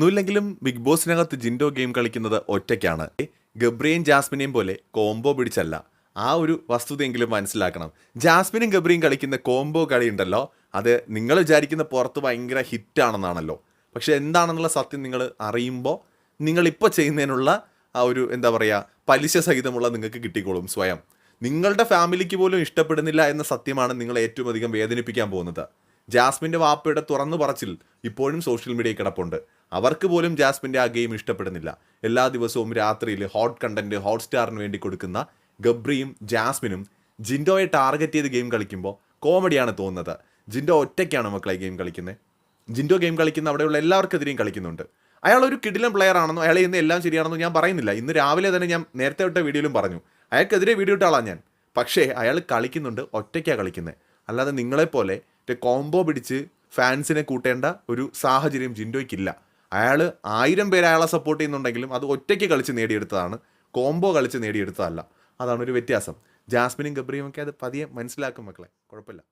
ഒന്നുമില്ലെങ്കിലും big ബോസിനകത്ത് Jinto game കളിക്കുന്നത് ഒറ്റയ്ക്കാണ്. ഗബ്രിയും ജാസ്മിനെയും പോലെ കോംബോ പിടിച്ചല്ല. ആ ഒരു വസ്തുതയെങ്കിലും മനസ്സിലാക്കണം. ജാസ്മിനും ഗബ്രിയും കളിക്കുന്ന കോംബോ കളി ഉണ്ടല്ലോ അത് നിങ്ങൾ വിചാരിക്കുന്ന പുറത്ത് ഭയങ്കര ഹിറ്റാണെന്നാണല്ലോ. പക്ഷെ എന്താണെന്നുള്ള സത്യം നിങ്ങൾ അറിയുമ്പോൾ നിങ്ങളിപ്പോൾ ചെയ്യുന്നതിനുള്ള ആ ഒരു എന്താ പറയുക പലിശ സഹിതമുള്ള നിങ്ങൾക്ക് കിട്ടിക്കോളും സ്വയം. നിങ്ങളുടെ ഫാമിലിക്ക് പോലും ഇഷ്ടപ്പെടുന്നില്ല എന്ന സത്യമാണ് നിങ്ങളെ ഏറ്റവും അധികം വേദനിപ്പിക്കാൻ പോകുന്നത്. ജാസ്മിന്റെ വാപ്പയുടെ തുറന്നു പറച്ചിൽ ഇപ്പോഴും സോഷ്യൽ മീഡിയയിൽ കിടപ്പുണ്ട്. അവർക്ക് പോലും ജാസ്മിന്റെ ആ ഗെയിം ഇഷ്ടപ്പെടുന്നില്ല. എല്ലാ ദിവസവും രാത്രിയിൽ ഹോട്ട് കണ്ടന്റ് ഹോട്ട് സ്റ്റാറിന് വേണ്ടി കൊടുക്കുന്ന ഗബ്രിയും ജാസ്മിനും ജിൻഡോയെ ടാർഗറ്റ് ചെയ്ത് ഗെയിം കളിക്കുമ്പോൾ കോമഡിയാണ് തോന്നുന്നത്. ജിൻഡോ ഒറ്റയ്ക്കാണ് മക്കളെ ഗെയിം കളിക്കുന്നത്. ജിൻഡോ ഗെയിം കളിക്കുന്ന അവിടെയുള്ള എല്ലാവർക്കെതിരെയും കളിക്കുന്നുണ്ട്. അയാൾ ഒരു കിടിലൻ പ്ലെയർ ആണെന്നോ അയാളെ ഇന്ന് എല്ലാം ശരിയാണെന്നോ ഞാൻ പറയുന്നില്ല. ഇന്ന് രാവിലെ തന്നെ ഞാൻ നേരത്തെ വിട്ട വീഡിയോയിലും പറഞ്ഞു. അയാൾക്കെതിരെ വീഡിയോ ഇട്ട ആളാണ് ഞാൻ. പക്ഷേ അയാൾ കളിക്കുന്നുണ്ട് ഒറ്റയ്ക്കാണ് കളിക്കുന്നത് അല്ലാതെ നിങ്ങളെപ്പോലെ കോംബോ പിടിച്ച് ഫാൻസിനെ കൂട്ടേണ്ട ഒരു സാഹചര്യം ജിൻഡോയ്ക്കില്ല. അയാൾ ആയിരം പേര് അയാളെ സപ്പോർട്ട് ചെയ്യുന്നുണ്ടെങ്കിലും അത് ഒറ്റയ്ക്ക് കളിച്ച് നേടിയെടുത്തതാണ്. കോംബോ കളിച്ച് നേടിയെടുത്തതല്ല. അതാണ് ഒരു വ്യത്യാസം. ജാസ്മിനും ഗബ്രിയും ഒക്കെ അത് പതിയെ മനസ്സിലാക്കും മക്കളെ. കുഴപ്പമില്ല.